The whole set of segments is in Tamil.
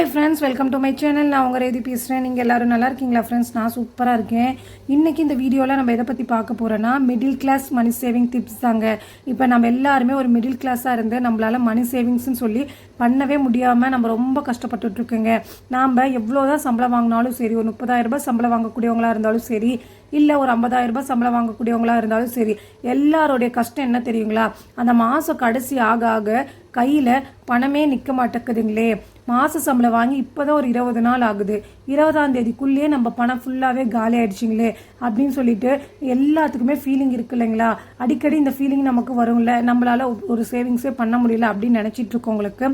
Hi friends welcome to my channel நான் உங்கள் ரேதி பேசுகிறேன் நீங்கள் எல்லாரும் நல்லா இருக்கீங்களா ஃப்ரெண்ட்ஸ் நான் சூப்பராக இருக்கேன். இன்றைக்கி இந்த வீடியோவில் நம்ம எதை பற்றி பார்க்க போகிறோன்னா middle class money saving tips தாங்க. இப்போ நம்ம எல்லாருமே ஒரு மிடில் கிளாஸாக இருந்து நம்மளால் மணி சேவிங்ஸ்னு சொல்லி பண்ணவே முடியாமல் நம்ம ரொம்ப கஷ்டப்பட்டுட்ருக்கோங்க. நாம் எவ்வளோ தான் சம்பளம் வாங்கினாலும் சரி ஒரு முப்பதாயிரரூபா சம்பளம் வாங்கக்கூடியவங்களாக இருந்தாலும் சரி இல்லை ஒரு ஐம்பதாயிரம் ரூபாய் சம்பளம் வாங்கக்கூடியவங்களா இருந்தாலும் சரி எல்லாருடைய கஷ்டம் என்ன தெரியுங்களா? அந்த மாதம் கடைசி ஆக ஆக கையில் பணமே நிற்க மாட்டேக்குதுங்களே மாத சம்பளம் வாங்கி இப்போதான் ஒரு இருபது நாள் ஆகுது. இருபதாம் தேதிக்குள்ளேயே நம்ம பணம் ஃபுல்லாகவே காலி ஆயிடுச்சிங்களே அப்படின்னு சொல்லிட்டு எல்லாத்துக்குமே ஃபீலிங் இருக்கு இல்லைங்களா? அடிக்கடி இந்த ஃபீலிங் நமக்கு வரும்ல. நம்மளால ஒரு சேவிங்ஸே பண்ண முடியல அப்படின்னு நினச்சிட்டு இருக்கவங்களுக்கு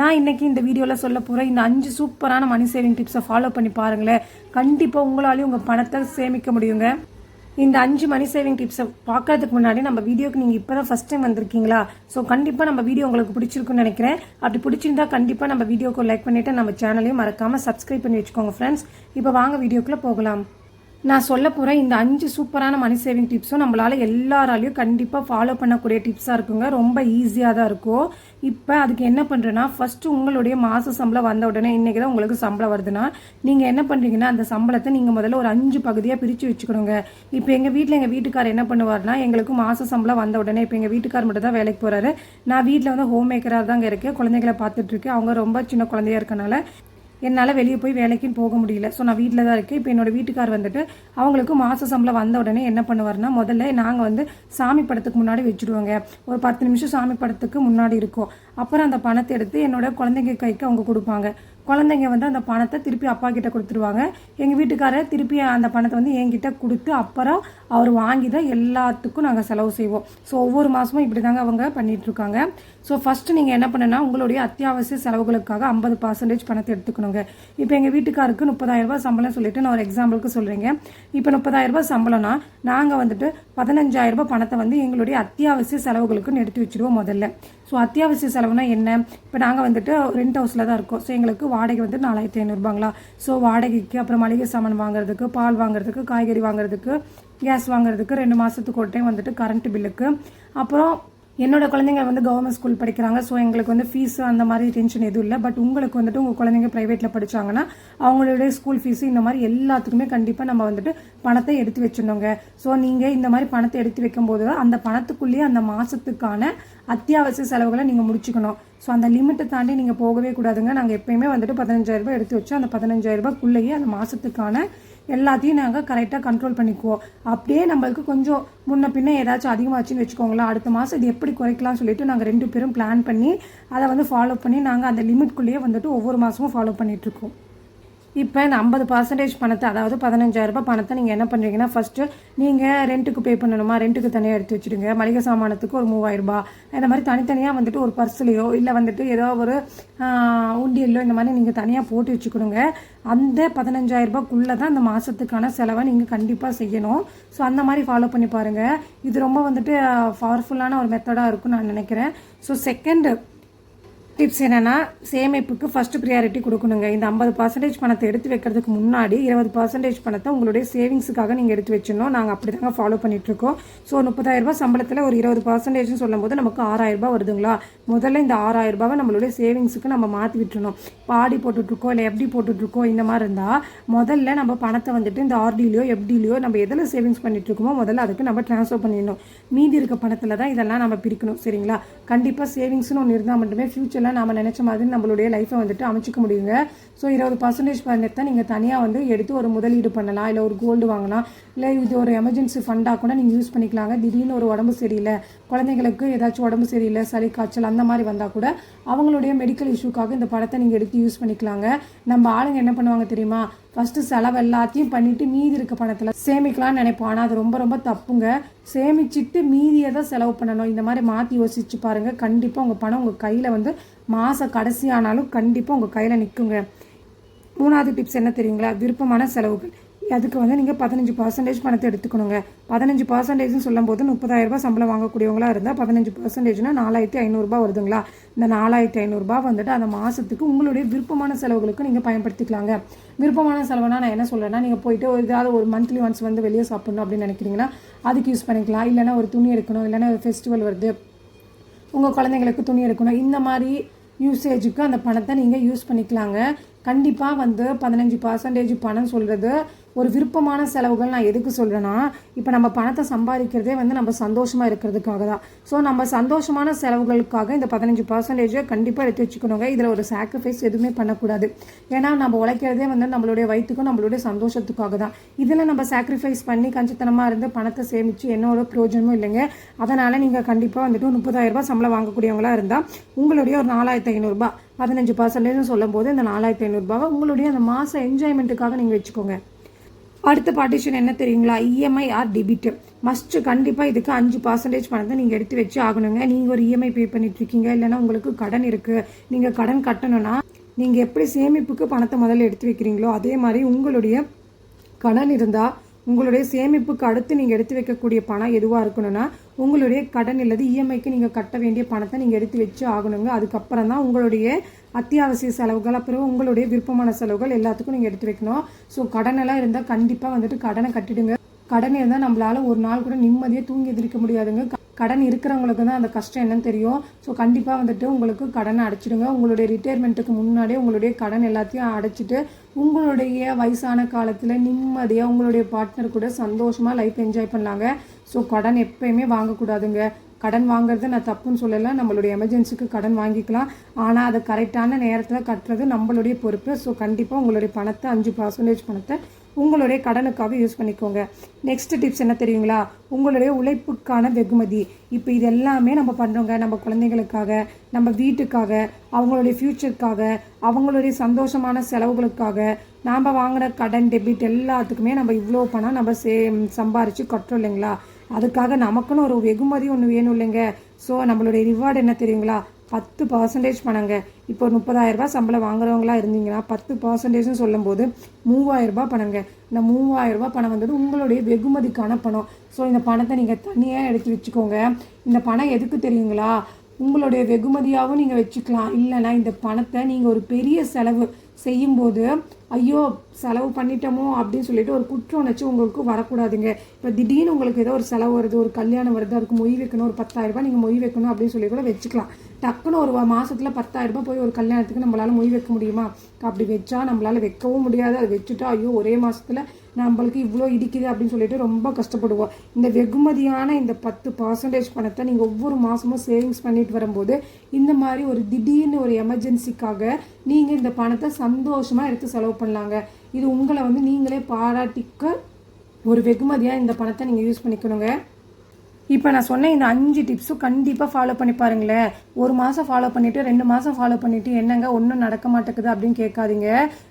நான் இன்னைக்கு இந்த வீடியோவில் சொல்ல போகிறேன் இந்த அஞ்சு சூப்பரான மணி சேவிங் டிப்ஸை ஃபாலோ பண்ணி பாருங்களேன். கண்டிப்பாக உங்களாலையும் உங்கள் பணத்தை சேமிக்க முடியுங்க. இந்த அஞ்சு மணி சேவிங் டிப்ஸை பார்க்கறதுக்கு முன்னாடி நம்ம வீடியோக்கு நீங்கள் இப்போ தான் ஃபஸ்ட் டைம் வந்திருக்கீங்களா? ஸோ கண்டிப்பாக நம்ம வீடியோ உங்களுக்கு பிடிச்சிருக்குன்னு நினைக்கிறேன். அப்படி பிடிச்சிருந்தா கண்டிப்பாக நம்ம வீடியோக்கு லைக் பண்ணிவிட்டு நம்ம சேனலையும் மறக்காமல் சப்ஸ்கிரைப் பண்ணி வச்சுக்கோங்க ஃப்ரெண்ட்ஸ் இப்போ வாங்க வீடியோக்குள்ளே போகலாம். நான் சொல்ல போகிற இந்த அஞ்சு சூப்பரான மணி சேவிங் டிப்ஸும் நம்மளால் எல்லாராலையும் கண்டிப்பாக ஃபாலோ பண்ணக்கூடிய டிப்ஸாக இருக்குங்க. ரொம்ப ஈஸியாக தான் இருக்கும் இப்போ அதுக்கு என்ன பண்ணுறேன்னா ஃபஸ்ட்டு உங்களுடைய மாத சம்பளம் வந்த உடனே இன்றைக்கி தான் உங்களுக்கு சம்பளம் வருதுன்னா நீங்கள் என்ன பண்ணுறீங்கன்னா அந்த சம்பளத்தை நீங்கள் முதல்ல ஒரு அஞ்சு பகுதியாக பிரித்து வச்சுக்கணுங்க. இப்போ எங்கள் வீட்டில் எங்கள் வீட்டுக்கார் என்ன பண்ணுவார்னா எங்களுக்கு மாத சம்பளம் வந்த உடனே இப்போ எங்கள் வீட்டுக்கார் மட்டும் தான் வேலைக்கு போகிறாரு நான் வீட்டில் வந்து ஹோம் மேக்கராக தாங்க இருக்கேன். குழந்தைகளை பார்த்துட்ருக்கேன் அவங்க ரொம்ப சின்ன குழந்தையாக இருக்கனால என்னால் வெளியே போய் வேலைக்கும் போக முடியல. ஸோ நான் வீட்டில் தான் இருக்கேன். இப்போ என்னோடய வீட்டுக்கார் வந்துட்டு அவங்களுக்கு மாத சம்பளம் வந்த உடனே என்ன பண்ணுவார்னா முதல்ல நாங்கள் வந்து சாமி படத்துக்கு முன்னாடி வச்சுடுவோங்க. ஒரு பத்து நிமிஷம் சாமி படத்துக்கு முன்னாடி இருக்கும். அப்புறம் அந்த பணத்தை எடுத்து என்னோட குழந்தைங்க கைக்கு அவங்க கொடுப்பாங்க. குழந்தைங்க வந்து அந்த பணத்தை திருப்பி அப்பா கிட்ட கொடுத்துருவாங்க. எங்கள் வீட்டுக்காரர் திருப்பி அந்த பணத்தை வந்து என்கிட்ட கொடுத்து அப்புறம் அவர் வாங்கி தான் எல்லாத்துக்கும் நாங்கள் செலவு செய்வோம். ஸோ ஒவ்வொரு மாதமும் இப்படி தாங்க அவங்க பண்ணிகிட்ருக்காங்க இருக்காங்க ஸோ ஃபஸ்ட்டு நீங்கள் என்ன பண்ணுன்னா உங்களுடைய அத்தியாவசிய செலவுகளுக்காக ஐம்பது பர்சன்டேஜ் பணத்தை எடுத்துக்கணுங்க. இப்போ எங்கள் வீட்டுக்காருக்கு முப்பதாயிரரூபா சம்பளம் சொல்லிட்டு நான் ஒரு எக்ஸாம்பிளுக்கு சொல்கிறேங்க இப்போ முப்பதாயிரரூபா சம்பளம்னா நாங்கள் வந்துட்டு பதினஞ்சாயிரரூபா பணத்தை வந்து எங்களுடைய அத்தியாவசிய செலவுகளுக்குன்னு எடுத்து வச்சுருவோம் முதல்ல. ஸோ அத்தியாவசிய செலவுனா என்ன? இப்போ நாங்கள் வந்துட்டு ரெண்ட் ஹவுஸில் தான் இருக்கோம். ஸோ எங்களுக்கு வாடகை வந்து நாலாயிரத்தி ஐநூறுபாங்களா ஸோ வாடகைக்கு அப்புறம் மளிகை சாமான் வாங்குறதுக்கு பால் வாங்குறதுக்கு காய்கறி வாங்குறதுக்கு கேஸ் வாங்குறதுக்கு ரெண்டு மாதத்துக்கு ஒரு டைம் வந்துட்டு கரண்ட் பில்லுக்கு அப்புறம் என்னோட குழந்தைங்க வந்து கவர்மெண்ட் ஸ்கூல் படிக்கிறாங்க. ஸோ எங்களுக்கு வந்து ஃபீஸ் அந்த மாதிரி டென்ஷன் எதுவும் இல்லை. பட் உங்களுக்கு வந்துட்டு உங்கள் குழந்தைங்க ப்ரைவேட்டில் படிச்சாங்கன்னா அவங்களுடைய ஸ்கூல் ஃபீஸ் இந்த மாதிரி எல்லாத்துக்குமே கண்டிப்பாக நம்ம வந்துட்டு பணத்தை எடுத்து வச்சிடணுங்க. ஸோ நீங்கள் இந்த மாதிரி பணத்தை எடுத்து வைக்கும்போது அந்த பணத்துக்குள்ளேயே அந்த மாதத்துக்கான அத்தியாவசிய செலவுகளை நீங்கள் முடிச்சுக்கணும். ஸோ அந்த லிமிட்டை தாண்டி நீங்கள் போகவே கூடாதுங்க. நாங்கள் எப்பயுமே வந்துட்டு பதினஞ்சாயிரரூபா எடுத்து வச்சு அந்த பதினஞ்சாயிரரூபாக்குள்ளேயே அந்த மாதத்துக்கான எல்லாத்தையும் நாங்கள் கரெக்டாக கண்ட்ரோல் பண்ணிக்குவோம். அப்படியே நம்மளுக்கு கொஞ்சம் முன்ன பின்ன ஏதாச்சும் அதிகமாச்சுன்னு வச்சுக்கோங்களேன். அடுத்த மாதம் இது எப்படி குறைக்கலாம்னு சொல்லிட்டு நாங்கள் ரெண்டு பேரும் பிளான் பண்ணி அதை வந்து ஃபாலோ பண்ணி நாங்கள் அந்த லிமிட்குள்ளேயே வந்துட்டு ஒவ்வொரு மாதமும் ஃபாலோ பண்ணிகிட்ருக்கோம் இப்போ இந்த ஐம்பது பர்சன்டேஜ் பணத்தை அதாவது பதினஞ்சாயிரரூபா ரூபாய் பணத்தை நீங்கள் என்ன பண்ணுறீங்கன்னா ஃபஸ்ட்டு நீங்கள் ரெண்ட்டுக்கு பே பண்ணணுமா? ரெண்ட்டுக்கு தனியாக எடுத்து வச்சுடுங்க. மளிகை சாமானத்துக்கு ஒரு மூவாயிரரூபா இந்த மாதிரி தனித்தனியாக வந்துட்டு ஒரு பர்ஸ்லையோ இல்லை வந்துட்டு ஏதோ ஒரு உண்டியல்லோ இந்த மாதிரி நீங்கள் தனியாக போட்டு வச்சுக்கணுங்க. அந்த பதினஞ்சாயிரரூபாக்குள்ளே தான் அந்த மாதத்துக்கான செலவை நீங்கள் கண்டிப்பாக செய்யணும். ஸோ அந்த மாதிரி ஃபாலோ பண்ணி பாருங்கள் இது ரொம்ப வந்துட்டு பவர்ஃபுல்லான ஒரு மெத்தடாக இருக்கும்னு நான் நினைக்கிறேன். ஸோ செகண்டு டிப்ஸ் என்னென்னா சேமிப்புக்கு ஃபஸ்ட்டு ப்ரியாரிட்டி கொடுக்கணுங்க. இந்த ஐம்பது பர்சன்டேஜ் பணத்தை எடுத்து வைக்கிறதுக்கு முன்னாடி இருபது பர்சன்டேஜ் பணத்தை உங்களுடைய சேவிங்ஸுக்காக நீங்கள் எடுத்து வச்சிடணும். நாங்கள் அப்படி தாங்க ஃபாலோ பண்ணிகிட்ருக்கோம் ஸோ முப்பதாயிரரூபா சம்பளத்தில் ஒரு இருபது பர்சன்டேஜ்னு சொல்லும்போது நமக்கு ஆறாயிரம் ரூபாய் வருதுங்களா? முதல்ல இந்த ஆறாயிரரூபாவை நம்மளுடைய சேவிங்ஸுக்கு நம்ம மாற்றி விட்டுறணும். பாடி போட்டுட்ருக்கோம் இல்லை எஃப்டி போட்டுட்ருக்கோம் இந்த மாதிரி இருந்தால் முதல்ல நம்ம பணத்தை வந்துட்டு இந்த ஆர்டிலையோ எஃப்டிலையோ நம்ம எதில் சேவிங்ஸ் பண்ணிகிட்ருக்கோமோ இருக்கோமோ முதல்ல அதுக்கு நம்ம ட்ரான்ஸ்ஃபர் பண்ணிடணும். மீதி இருக்க பணத்தில் தான் இதெல்லாம் நம்ம பிரிக்கணும் சரிங்களா? கண்டிப்பாக சேவிங்ஸ்னு ஒன்று இருந்தால் மட்டுமே ஃப்யூச்சரில் நம்ம நினச்ச மாதிரி நம்மளுடைய லைஃப்பை வந்துட்டு அமைச்சிக்க முடியுங்க. ஸோ இருபது பர்சன்டேஜ் பணத்தை நீங்கள் தனியாக வந்து எடுத்து ஒரு முதலீடு பண்ணலாம். இல்லை ஒரு கோல்டு வாங்கலாம் இல்லை இது ஒரு எமர்ஜென்சி ஃபண்டாக கூட நீங்கள் யூஸ் பண்ணிக்கலாங்க. திடீர்னு ஒரு உடம்பு சரியில்லை. குழந்தைங்களுக்கு ஏதாச்சும் உடம்பு சரியில்லை சளி காய்ச்சல் அந்த மாதிரி வந்தால் கூட அவங்களுடைய மெடிக்கல் இஷ்யூக்காக இந்த படத்தை நீங்கள் எடுத்து யூஸ் பண்ணிக்கலாங்க. நம்ம ஆளுங்க என்ன பண்ணுவாங்க தெரியுமா? ஃபஸ்ட்டு செலவு எல்லாத்தையும் பண்ணிவிட்டு மீதி இருக்க பணத்தில் சேமிக்கலாம்னு நினைப்போம். ஆனால் அது ரொம்ப ரொம்ப தப்புங்க. சேமிச்சுட்டு மீதியை தான் செலவு பண்ணணும். இந்த மாதிரி மாற்றி யோசிச்சு பாருங்கள் கண்டிப்பாக உங்கள் பணம் உங்கள் கையில் வந்து மாதம் கடைசி ஆனாலும் கண்டிப்பாக உங்கள் கையில் நிற்குங்க மூணாவது டிப்ஸ் என்ன தெரியுங்களா? விருப்பமான செலவுகள். அதுக்கு வந்து நீங்கள் பதினஞ்சு பர்சன்டேஜ் பணத்தை எடுத்துக்கணுங்க. பதினஞ்சு பர்சன்டேஜ்னு சொல்லும்போது முப்பதாயிரம் ரூபாய் சம்பளம் வாங்கக்கூடியவங்களா இருந்தால் பதினஞ்சு பர்சன்டேஜ்னா நாலாயிரத்தி ஐநூறுரூபா வருதுங்களா? இந்த நாலாயிரத்தி ஐநூறுரூபா வந்துட்டு அந்த மாதத்துக்கு உங்களுடைய விருப்பமான செலவுகளுக்கு நீங்கள் பயன்படுத்திக்கலாங்க. விருப்பமான செலவுனா நான் என்ன சொல்கிறேன்னா நீங்கள் போயிட்டு ஒரு ஏதாவது ஒரு மந்த்லி ஒன்ஸ் வந்து வெளியே சாப்பிட்ணும் அப்படின்னு நினைக்கிறீங்கன்னா அதுக்கு யூஸ் பண்ணிக்கலாம். இல்லைன்னா ஒரு துணி எடுக்கணும். இல்லைன்னா ஒரு ஃபெஸ்டிவல் வருது. உங்கள் குழந்தைங்களுக்கு துணி எடுக்கணும். இந்த மாதிரி யூசேஜுக்கு அந்த பணத்தை நீங்கள் யூஸ் பண்ணிக்கலாங்க. கண்டிப்பாக வந்து பதினஞ்சு பர்சன்டேஜ் பணம் சொல்கிறது ஒரு விருப்பமான செலவுகள் நான் எதுக்கு சொல்கிறேன்னா இப்போ நம்ம பணத்தை சம்பாதிக்கிறதே வந்து நம்ம சந்தோஷமாக இருக்கிறதுக்காக தான். ஸோ நம்ம சந்தோஷமான செலவுகளுக்காக இந்த பதினஞ்சு பர்சன்டேஜை கண்டிப்பாக எடுத்து வச்சுக்கணுங்க. இதில் ஒரு சாக்ரிஃபைஸ் எதுவுமே பண்ணக்கூடாது. ஏன்னா நம்ம உழைக்கிறதே வந்து நம்மளுடைய வயிற்றுக்கும் நம்மளுடைய சந்தோஷத்துக்காக தான். இதில் நம்ம சாக்ரிஃபைஸ் பண்ணி கஞ்சத்தனமாக இருந்து பணத்தை சேமித்து என்னோட பிரயோஜனமும் இல்லைங்க. அதனால் நீங்கள் கண்டிப்பாக வந்துட்டு முப்பதாயிரம் ரூபாய் சம்பளம் வாங்கக்கூடியவங்களா இருந்தால் உங்களுடைய ஒரு நாலாயிரத்தி ஐநூறுரூபா பதினஞ்சு பர்சன்டேஜ்னு சொல்லும் போது இந்த நாலாயிரத்தி ஐநூறுரூபாவை உங்களுடைய அந்த மாத என்ஜாய்மெண்ட்டுக்காக நீங்கள் வச்சுக்கோங்க. அடுத்த பார்ட்டிஷன் என்ன தெரியுங்களா? இஎம்ஐ ஆர் டெபிட் மஸ்ட் கண்டிப்பாக இதுக்கு அஞ்சு பர்சன்டேஜ் பணத்தை நீங்கள் எடுத்து வச்சு ஆகணுங்க. நீங்கள் ஒரு இஎம்ஐ பே பண்ணிட்டு இருக்கீங்க இல்லைன்னா உங்களுக்கு கடன் இருக்குது நீங்கள் கடன் கட்டணும்னா நீங்கள் எப்படி சேமிப்புக்கு பணத்தை முதல்ல எடுத்து வைக்கிறீங்களோ அதே மாதிரி உங்களுடைய கடன் இருந்தால் உங்களுடைய சேமிப்புக்கு அடுத்து நீங்கள் எடுத்து வைக்கக்கூடிய பணம் எதுவாக இருக்கணும்னா உங்களுடைய கடன் இல்லது இஎம்ஐக்கு நீங்கள் கட்ட வேண்டிய பணத்தை நீங்கள் எடுத்து வச்சு ஆகணுங்க. அதுக்கப்புறம் தான் உங்களுடைய அத்தியாவசிய செலவுகள் அப்புறம் உங்களுடைய விருப்பமான செலவுகள் எல்லாத்துக்கும் நீங்கள் எடுத்து வைக்கணும். ஸோ கடனெல்லாம் இருந்தால் கண்டிப்பாக வந்துட்டு கடனை கட்டிடுங்க. கடன் இருந்தால் நம்மளால் ஒரு நாள் கூட நிம்மதியாக தூங்கி எதிர்க்க முடியாதுங்க. கடன் இருக்கிறவங்களுக்கு தான் அந்த கஷ்டம் என்னன்னு தெரியும். ஸோ கண்டிப்பாக வந்துட்டு உங்களுக்கு கடனை அடைச்சிடுங்க. உங்களுடைய ரிட்டையர்மெண்ட்டுக்கு முன்னாடியே உங்களுடைய கடன் எல்லாத்தையும் அடைச்சிட்டு உங்களுடைய வயசான காலத்தில் நிம்மதியாக உங்களுடைய பார்ட்னர் கூட சந்தோஷமாக லைஃப் என்ஜாய் பண்ணலாங்க. ஸோ கடன் எப்பயுமே வாங்கக்கூடாதுங்க. கடன் வாங்குறது நான் தப்புன்னு சொல்லலை. நம்மளுடைய எமர்ஜென்சிக்கு கடன் வாங்கிக்கலாம். ஆனால் அதை கரெக்டான நேரத்தில் கட்டுறது நம்மளுடைய பொறுப்பு. ஸோ கண்டிப்பாக உங்களுடைய பணத்தை அஞ்சு பர்சன்டேஜ் பணத்தை உங்களுடைய கடனுக்காக யூஸ் பண்ணிக்கோங்க. நெக்ஸ்ட் டிப்ஸ் என்ன தெரியுங்களா? உங்களுடைய உழைப்புக்கான வெகுமதி. இப்போ இது எல்லாமே நம்ம பண்ணுறோங்க நம்ம குழந்தைங்களுக்காக நம்ம வீட்டுக்காக அவங்களுடைய ஃப்யூச்சருக்காக அவங்களுடைய சந்தோஷமான செலவுகளுக்காக நாம் வாங்கின கடன் டெபிட் எல்லாத்துக்குமே நம்ம இவ்வளோ பணம் நம்ம சே சம்பாரித்து கட்டுறோம் இல்லைங்களா? அதுக்காக நமக்குன்னு ஒரு வெகுமதி ஒன்று வேணும் இல்லைங்க. ஸோ நம்மளுடைய ரிவார்டு என்ன தெரியுங்களா? பத்து பர்சன்டேஜ் பணங்க. இப்போ முப்பதாயிரரூபா சம்பளம் வாங்குறவங்களா இருந்தீங்கன்னா பத்து பர்சன்டேஜ்னு சொல்லும்போது மூவாயிரரூபா பணங்க. இந்த மூவாயிரரூபா பணம் வந்தது உங்களுடைய வெகுமதிக்கான பணம். ஸோ இந்த பணத்தை நீங்கள் தனியாக எடுத்து வச்சுக்கோங்க. இந்த பணம் எதுக்கு தெரியுங்களா? உங்களுடைய வெகுமதியாகவும் நீங்கள் வச்சுக்கலாம். இல்லைனா இந்த பணத்தை நீங்கள் ஒரு பெரிய செலவு செய்யும்போது ஐயோ செலவு பண்ணிட்டோமோ அப்படின்னு சொல்லிட்டு ஒரு குற்ற உணர்ச்சி உங்களுக்கு வரக்கூடாதுங்க. இப்போ திடீர்னு உங்களுக்கு ஏதோ ஒரு செலவு வருது ஒரு கல்யாணம் வருது அதுக்கு மொய் வைக்கணும் ஒரு பத்தாயிரரூபா நீங்கள் மொய் வைக்கணும் அப்படின்னு சொல்லி கூட வச்சுக்கலாம். டக்குன்னு ஒரு மாதத்தில் பத்தாயிரரூபா போய் ஒரு கல்யாணத்துக்கு நம்மளால மொய் வைக்க முடியுமா? அப்படி வச்சா நம்மளால வைக்கவும் முடியாது. அதை வச்சுட்டா ஐயோ ஒரே மாதத்தில் நம்மளுக்கு இவ்வளோ இடிக்குது அப்படின்னு சொல்லிட்டு ரொம்ப கஷ்டப்படுவோம். இந்த வெகுமதியான இந்த பத்து பர்சன்டேஜ் பணத்தை நீங்கள் ஒவ்வொரு மாதமும் சேவிங்ஸ் பண்ணிட்டு வரும்போது இந்த மாதிரி ஒரு திடீர்னு ஒரு எமர்ஜென்சிக்காக நீங்கள் இந்த பணத்தை சந்தோஷமாக எடுத்து செலவு பண்ணலாங்க. இது உங்களை வந்து நீங்களே பாராட்டிக்க ஒரு வெகுமதியாக இந்த பணத்தை நீங்கள் யூஸ் பண்ணிக்கணுங்க. இப்போ நான் சொன்ன இந்த அஞ்சு டிப்ஸும் கண்டிப்பாக ஃபாலோ பண்ணி பாருங்களேன். ஒரு மாதம் ஃபாலோ பண்ணிவிட்டு ரெண்டு மாதம் ஃபாலோ பண்ணிவிட்டு என்னங்க ஒன்றும் நடக்க மாட்டேங்குது அப்படின்னு கேட்காதீங்க.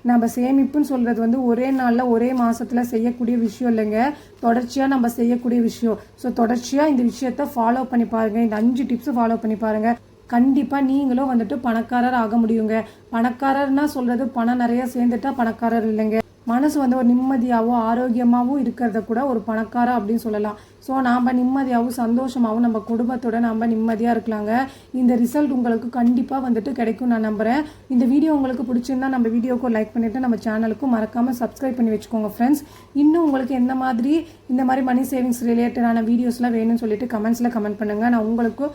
நம்ம சேமிப்புன்னு சொல்கிறது வந்து ஒரே நாளில் ஒரே மாதத்தில் செய்யக்கூடிய விஷயம் இல்லைங்க. தொடர்ச்சியாக நம்ம செய்யக்கூடிய விஷயம். ஸோ தொடர்ச்சியாக இந்த விஷயத்த ஃபாலோ பண்ணி பாருங்கள் இந்த அஞ்சு டிப்ஸும் ஃபாலோ பண்ணி பாருங்கள் கண்டிப்பாக நீங்களும் வந்துட்டு பணக்காரர் ஆக முடியுங்க. பணக்காரர்னா சொல்கிறது பணம் நிறையா சேர்ந்துட்டா பணக்காரர் இல்லைங்க. மனசு வந்து ஒரு நிம்மதியாகவும் ஆரோக்கியமாகவும் இருக்கிறத கூட ஒரு பணக்காரா அப்படின்னு சொல்லலாம். ஸோ நாம் நிம்மதியாகவும் சந்தோஷமாகவும் நம்ம குடும்பத்தோட நம்ம நிம்மதியாக இருக்கலாங்க. இந்த ரிசல்ட் உங்களுக்கு கண்டிப்பாக வந்துட்டு கிடைக்கும் நான் நம்புகிறேன் இந்த வீடியோ உங்களுக்கு பிடிச்சிருந்தா நம்ம வீடியோக்கு லைக் பண்ணிவிட்டு நம்ம சேனலுக்கும் மறக்காமல் சப்ஸ்கிரைப் பண்ணி வச்சுக்கோங்க ஃப்ரெண்ட்ஸ் இன்னும் உங்களுக்கு எந்த மாதிரி இந்த மாதிரி மணி சேவிங்ஸ் ரிலேட்டடான வீடியோஸ்லாம் வேணும்னு சொல்லிட்டு கமெண்ட்ஸில் கமெண்ட் பண்ணுங்கள் நான் உங்களுக்கு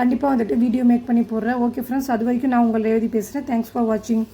கண்டிப்பாக வந்துட்டு வீடியோ மேக் பண்ணி போடுறேன். ஓகே ஃப்ரெண்ட்ஸ் அது வரைக்கும் நான் உங்களை எழுதி பேசுகிறேன் தேங்க்ஸ் ஃபார் வாட்சிங்